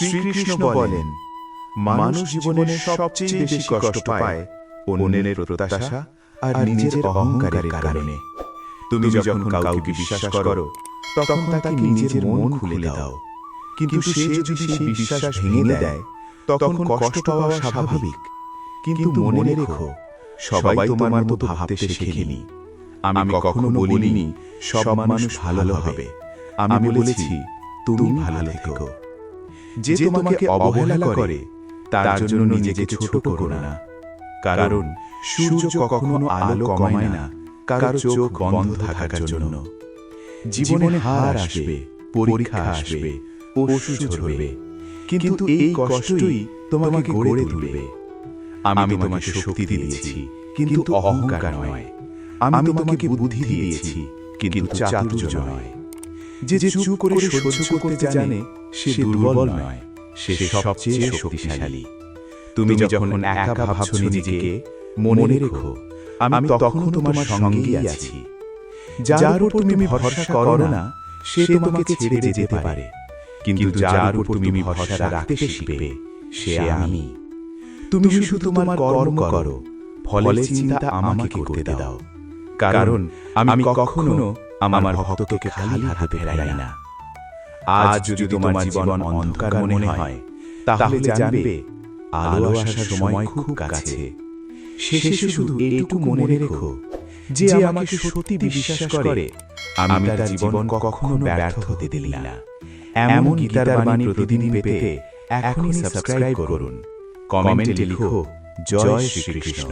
শ্রীকৃষ্ণ বলেন মানুষ জীবনে সবচেয়ে বেশি কষ্ট পায় অন্যের প্রত্যাশা আর নিজের অহংকারের কারণে। তুমি যখন কাউকে বিশ্বাস করো তখন তাকে নিজের মন খুলে দাও। কিন্তু সে যদি সেই বিশ্বাস ভেঙে দেয় তখন কষ্ট পাওয়া স্বাভাবিক। কিন্তু মনে রেখো সবাই তোমার মতো ভাবতে শেখেনি। আমি কখনো বলিনি সব মানুষ ভালো হবে। আমি বলেছি তুমি ভালো থেকো। যে তোমাকে অবহেলা করে তার জন্য নিজেকে ছোট করো না। কারণ সূর্য কখনো আলো কমায় না। কারও চোখ বন্ধ থাকার জন্য। জীবনে হার আসবে পরীক্ষা আসবে অসুখ ঝরবে। কিন্তু এই কষ্টই তোমাকে গড়ে তুলবে। আমি তোমাকে শক্তি দিয়েছি কিন্তু অহংকার নয়। আমি তোমাকে বুদ্ধি দিয়েছি কিন্তু চাতুর্য নয়। যে যে চুপ করে সহ্য করতে জানে সে দুর্বল নয় সে সবচেয়ে শক্তিশালী। তুমি যখন একা ভাবছ নিজেকে মনে রেখো আমি তখন তোমার সঙ্গেই আছি। যার উপর তুমি ভরসা করো না সে তোমাকে ছেড়ে যেতে পারে। কিন্তু যার উপর তুমি ভরসা রাখতে শিখবে সে আমি। তুমি শুধু তোমার কর্ম করো ফলে চিন্তা আমাকে করতে দাও। কারণ আমি কখনো আমার ভক্তকে খালি হাতে ফেরাই না। আজ যদি তোমার জীবন অন্ধকার মনে হয় তাহলে জানবে আলো আসার সময় খুব কাছে। শেষে শুধু এটুকু মনে রেখো যে আমাকে সত্যি বিশ্বাস করে। আমি তার জীবন কখনো ব্যর্থ হতে দিলি না। এমন গীতার বাণী প্রতিদিন পেতে এখনই সাবস্ক্রাইব করুন। কমেন্টে লিখো জয় শ্রীকৃষ্ণ।